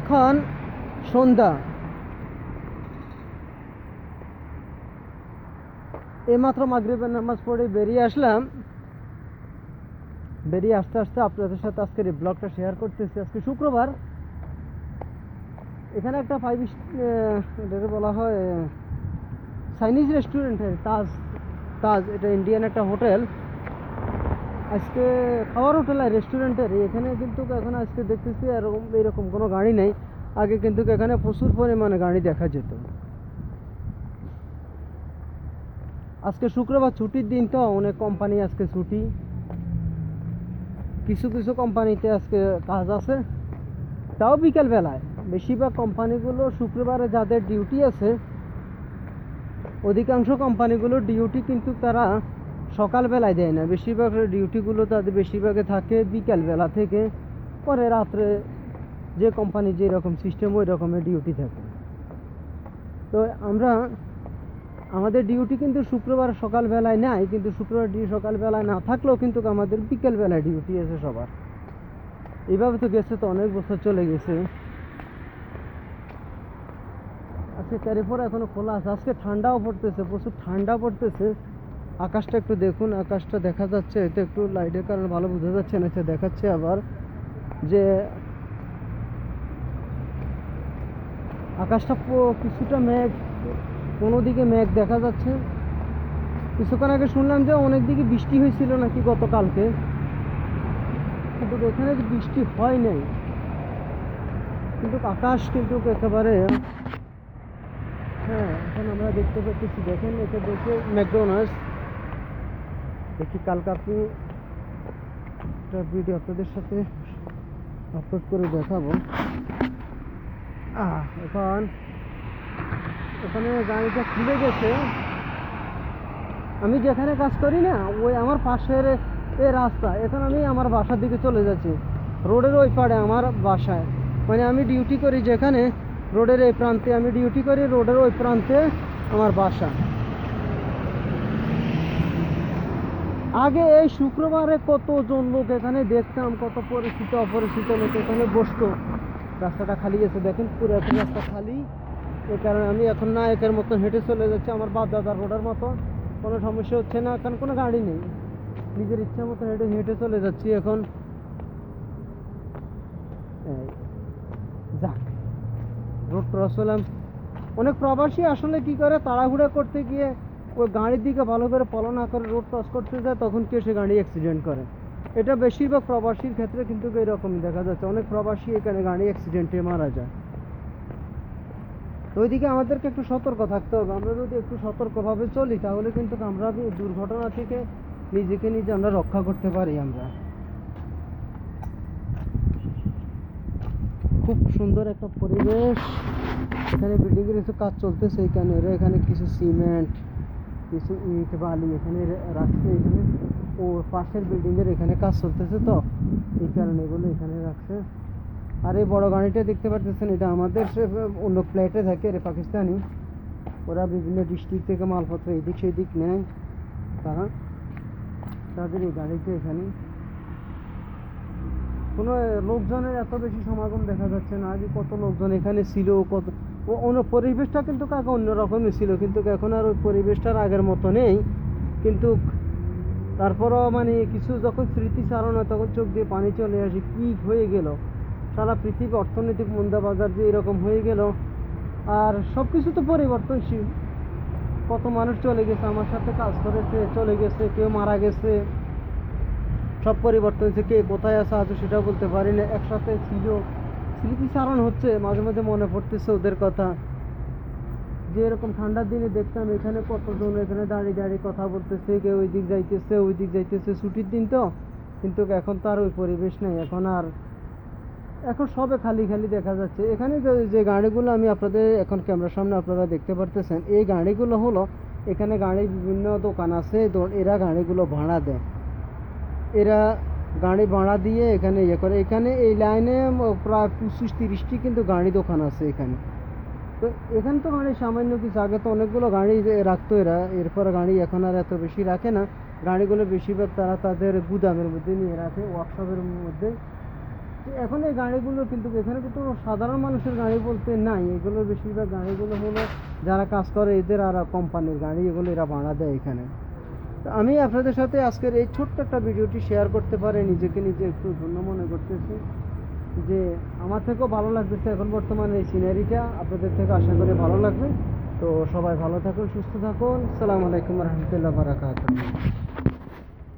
এখন সন্ধ্যা। এইমাত্র মাগরিবের নামাজ পড়ে বেরিয়ে আসলাম। বেরিয়ে আসতে আসতে আপনাদের সাথে আজকের এই ব্লগটা শেয়ার করতেছি। আজকে শুক্রবার। এখানে একটা ফাইভ এটাকে বলা হয় চাইনিজ রেস্টুরেন্টের তাজ তাজ, এটা ইন্ডিয়ান একটা হোটেল আজকে খাওয়ার হোটেল আর রেস্টুরেন্টের এখানে কিন্তু এখন আজকে দেখতেছি এরকম এরকম কোনো গাড়ি নেই। আগে কিন্তু এখানে প্রচুর পরিমাণে গাড়ি দেখা যেত। আজকে শুক্রবার ছুটির দিন তো, অনেক কোম্পানি আজকে ছুটি। কিছু কিছু কোম্পানিতে আজকে কাজ আছে। তাও বিকেল বেলায়। বেশিরভাগ কোম্পানিগুলো শুক্রবারে যাদের ডিউটি আছে, অধিকাংশ কোম্পানিগুলোর ডিউটি কিন্তু তারা সকালবেলায় দেয় না। বেশিরভাগ ডিউটিগুলো তাদের বেশিরভাগে থাকে বিকালবেলা থেকে। পরে রাত্রে যে কোম্পানি যে রকম সিস্টেম ওই রকমের ডিউটি থাকে। তো আমরা, আমাদের ডিউটি কিন্তু শুক্রবার সকালবেলায় নাই, কিন্তু শুক্রবার ডিউটি সকালবেলায় না থাকলেও কিন্তু আমাদের বিকেলবেলায় ডিউটি আছে সবার। এইভাবে তো গেছে তো, অনেক বছর চলে গেছে। আজকে ক্যারিফোর এখনও খোলা আছে। আজকে ঠান্ডাও পড়তেছে, প্রচুর ঠান্ডা পড়তেছে। আকাশটা একটু দেখুন, আকাশটা দেখা যাচ্ছে এতে একটু লাইটের কারণে ভালো বোঝা যাচ্ছে না সে দেখাচ্ছে আবার যে আকাশটা কিছুটা মেঘ, কোনো দিকে মেঘ দেখা যাচ্ছে। কিছুক্ষণ আগে শুনলাম যে অনেক দিকে বৃষ্টি হয়েছিল নাকি গতকালকে। কিন্তু এখানে বৃষ্টি হয় নাই, কিন্তু আকাশ কিন্তু একেবারে হ্যাঁ এখন আমরা দেখতে পাচ্ছি, দেখেন এটা দেখে ম্যাকডোনাল্ডস। দেখি কালকে আপনি একটা ভিডিও আপনাদের সাথে আপলোড করে দেখাবো। এখন ওখানে গাড়িটা খুলে গেছে। আমি যেখানে কাজ করি না, ওই আমার পাশের এ রাস্তা। এখন আমি আমার বাসার দিকে চলে যাচ্ছি। রোডের ওই পাড়ে আমার বাসায়। মানে আমি ডিউটি করি যেখানে, রোডের এই প্রান্তে। আমি ডিউটি করি রোডের ওই প্রান্তে আমার বাসা। আগে এই শুক্রবারে কতজন লোক এখানে দেখতাম, কত পরিচিত, অপরিচিত লোক এখানে বসতো। রাস্তাটা খালি আছে, দেখেন, পুরো একটা রাস্তা খালি। এই কারণে আমি এখন না একের মতন হেঁটে চলে যাচ্ছি, আমার বাপ দাদার রোডের মতো কোনো সমস্যা হচ্ছে না, কারণ কোনো গাড়ি নেই। নিজের ইচ্ছা মতো হেঁটে হেঁটে চলে যাচ্ছি এখন। যাক রোড ক্রস হলাম। অনেক প্রবাসী আসলে কি করে, তাড়াহুড়া করতে গিয়ে ওই গাড়ির দিকে ভালো করে ফলো না করে রোড ক্রস করতে যায়, তখন কেউ সে গাড়ি অ্যাক্সিডেন্ট করে। এটা বেশিরভাগ প্রবাসীর ক্ষেত্রে কিন্তু এরকমই দেখা যাচ্ছে। অনেক প্রবাসী এখানে গাড়ি অ্যাক্সিডেন্টে মারা যায়। তো ওইদিকে আমাদেরকে একটু সতর্ক থাকতে হবে। আমরা যদি একটু সতর্কভাবে চলি, তাহলে কিন্তু আমরা দুর্ঘটনা থেকে নিজেকে নিজে আমরা রক্ষা করতে পারি আমরা। খুব সুন্দর একটা পরিবেশ। এখানে বিল্ডিং এর কিছু কাজ চলতেছে এখানে এরা এখানে কিছু সিমেন্ট কিছু ইট বালি এখানে রাখছে এখানে। ও পাশের বিল্ডিং এর এখানে কাজ চলতেছে তো। এই কারণে এগুলো এখানে রাখছে। আর এই বড় গাড়িটা দেখতে পাচ্ছেন এটা আমাদের অন্য ফ্ল্যাটে থাকে, এটা পাকিস্তানি। ওরা বিভিন্ন ডিস্ট্রিক্ট থেকে মালপত্র এদিক সেদিক নেয়। তারা তাদের এই গাড়িতে এখানে কোনো লোকজনের এত বেশি সমাগম দেখা যাচ্ছে না আগে কত লোকজন এখানে ছিল, কত অন্য পরিবেশটা কিন্তু কাকে অন্যরকমই ছিল, কিন্তু এখন আর ওই পরিবেশটার আগের মতো নেই। কিন্তু তারপরও মানে কিছু যখন স্মৃতিচারণ হয়, তখন চোখ দিয়ে পানি চলে আসে, কি হয়ে গেল? সারা পৃথিবী অর্থনৈতিক মন্দাবাজার যে এরকম হয়ে গেল। আর সব কিছু তো পরিবর্তনশীল। কত মানুষ চলে গেছে, আমার সাথে কাজ করেছে, চলে গেছে, কেউ মারা গেছে। সব পরিবর্তন হয়েছে, কে কোথায় আছে আজ সেটাও বলতে পারি না। একসাথে ছিল স্মৃতিচারণ হচ্ছে? মাঝে মাঝে মনে পড়তেছে ওদের কথা। যে এরকম ঠান্ডার দিনে দেখতাম এখানে কতজন এখানে দাঁড়িয়ে দাঁড়িয়ে কথা বলতেছে, কেউ ওই দিক যাইতেছে ওই দিক যাইতেছে। ছুটির দিন তো, কিন্তু এখন তো আর ওই পরিবেশ নেই। এখন আর, এখন সবে খালি খালি দেখা যাচ্ছে। এখানে যে গাড়িগুলো আমি আপনাদের এখন ক্যামেরার সামনে আপনারা দেখতে পারতেছেন, এই গাড়িগুলো হলো, এখানে গাড়ির বিভিন্ন দোকান আছে। এরা গাড়িগুলো ভাড়া দেয়। এরা গাড়ি ভাড়া দিয়ে এখানে ইয়ে করে। এখানে এই লাইনে প্রায় পঁচিশ তিরিশটি কিন্তু গাড়ি দোকান আছে এখানে। তো এখানে তো গাড়ি সামান্য কিছু, আগে তো অনেকগুলো গাড়ি রাখতো এরা। এরপর গাড়ি এখন আর এত বেশি রাখে না। গাড়িগুলো বেশিরভাগ তারা তাদের গুদামের মধ্যে নিয়ে রাখে ওয়ার্কশপের মধ্যে। এখন এই গাড়িগুলো কিন্তু, এখানে কিন্তু সাধারণ মানুষের গাড়ি বলতে নাই। এগুলো বেশিরভাগ গাড়িগুলো হলো যারা কাজ করে, এদের আর কোম্পানির গাড়ি, এগুলো এরা ভাড়া দেয় এখানে। আমি আপনাদের সাথে আজকের এই ছোট্ট একটা ভিডিওটি শেয়ার করতে পারে, নিজেকে নিজে একটু ধন্য মনে করতেছি। যে আমার থেকেও ভালো লাগতেছে এখন বর্তমানে এই সিনারিটা আপনাদের থেকে আশা করি ভালো লাগবে। তো সবাই ভালো থাকুন, সুস্থ থাকুন। সালাম আলাইকুম রহমতুল্লাহ বারাকাতুহ।